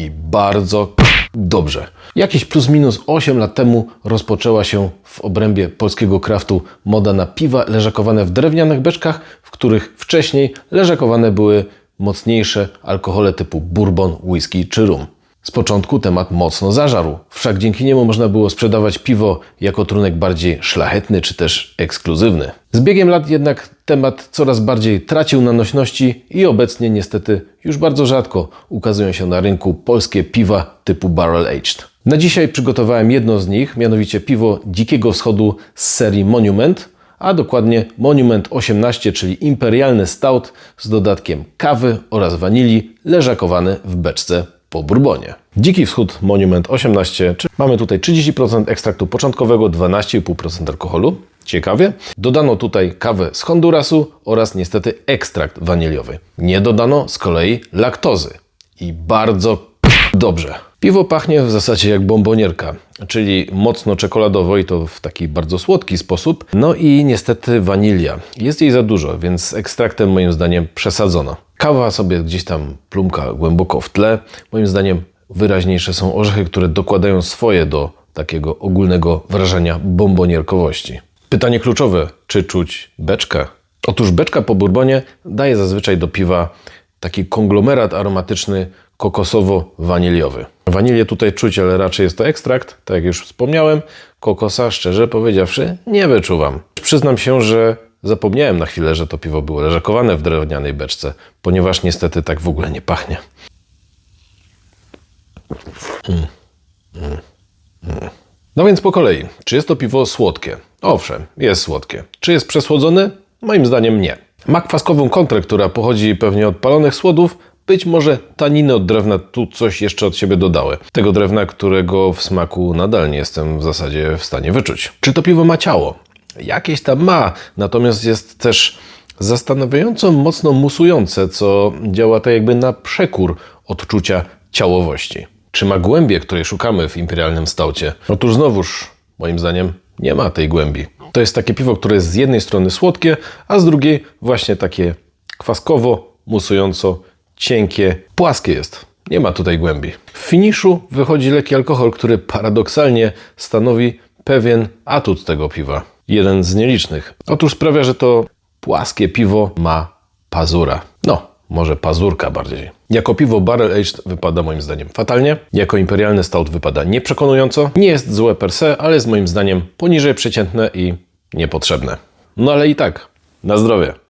i bardzo dobrze. Jakieś plus minus 8 lat temu rozpoczęła się w obrębie polskiego kraftu moda na piwa leżakowane w drewnianych beczkach, w których wcześniej leżakowane były mocniejsze alkohole typu bourbon, whisky czy rum. Z początku temat mocno zażarł, wszak dzięki niemu można było sprzedawać piwo jako trunek bardziej szlachetny czy też ekskluzywny. Z biegiem lat jednak temat coraz bardziej tracił na nośności i obecnie niestety już bardzo rzadko ukazują się na rynku polskie piwa typu barrel aged. Na dzisiaj przygotowałem jedno z nich, mianowicie piwo Dzikiego Wschodu z serii Monument, a dokładnie Monument 18, czyli imperialny stout z dodatkiem kawy oraz wanilii, leżakowany w beczce po bourbonie. Dziki Wschód Monument 18, czy mamy tutaj 30% ekstraktu początkowego, 12,5% alkoholu. Ciekawie. Dodano tutaj kawę z Hondurasu oraz niestety ekstrakt waniliowy. Nie dodano z kolei laktozy. I bardzo dobrze. Piwo pachnie w zasadzie jak bombonierka, czyli mocno czekoladowo i to w taki bardzo słodki sposób. No i niestety wanilia. Jest jej za dużo, więc z ekstraktem moim zdaniem przesadzono. Kawa sobie gdzieś tam plumka głęboko w tle. Moim zdaniem wyraźniejsze są orzechy, które dokładają swoje do takiego ogólnego wrażenia bombonierkowości. Pytanie kluczowe, czy czuć beczkę? Otóż beczka po bourbonie daje zazwyczaj do piwa taki konglomerat aromatyczny kokosowo-waniliowy. Wanilię tutaj czuć, ale raczej jest to ekstrakt, tak jak już wspomniałem. Kokosa, szczerze powiedziawszy, nie wyczuwam. Przyznam się, że zapomniałem na chwilę, że to piwo było leżakowane w drewnianej beczce, ponieważ niestety tak w ogóle nie pachnie. No więc po kolei. Czy jest to piwo słodkie? Owszem, jest słodkie. Czy jest przesłodzone? Moim zdaniem nie. Ma kwaskową kontrę, która pochodzi pewnie od palonych słodów. Być może taniny od drewna tu coś jeszcze od siebie dodały. Tego drewna, którego w smaku nadal nie jestem w zasadzie w stanie wyczuć. Czy to piwo ma ciało? Jakieś tam ma, natomiast jest też zastanawiająco mocno musujące, co działa tak jakby na przekór odczucia ciałowości. Czy ma głębię, której szukamy w imperialnym staucie? Otóż znowuż, moim zdaniem, nie ma tej głębi. To jest takie piwo, które jest z jednej strony słodkie, a z drugiej właśnie takie kwaskowo, musująco, cienkie, płaskie jest. Nie ma tutaj głębi. W finiszu wychodzi lekki alkohol, który paradoksalnie stanowi pewien atut tego piwa. Jeden z nielicznych. Otóż sprawia, że to płaskie piwo ma pazura. No, może pazurka bardziej. Jako piwo barrel aged wypada moim zdaniem fatalnie. Jako imperialny stout wypada nieprzekonująco. Nie jest złe per se, ale jest moim zdaniem poniżej przeciętne i niepotrzebne. No ale i tak, na zdrowie.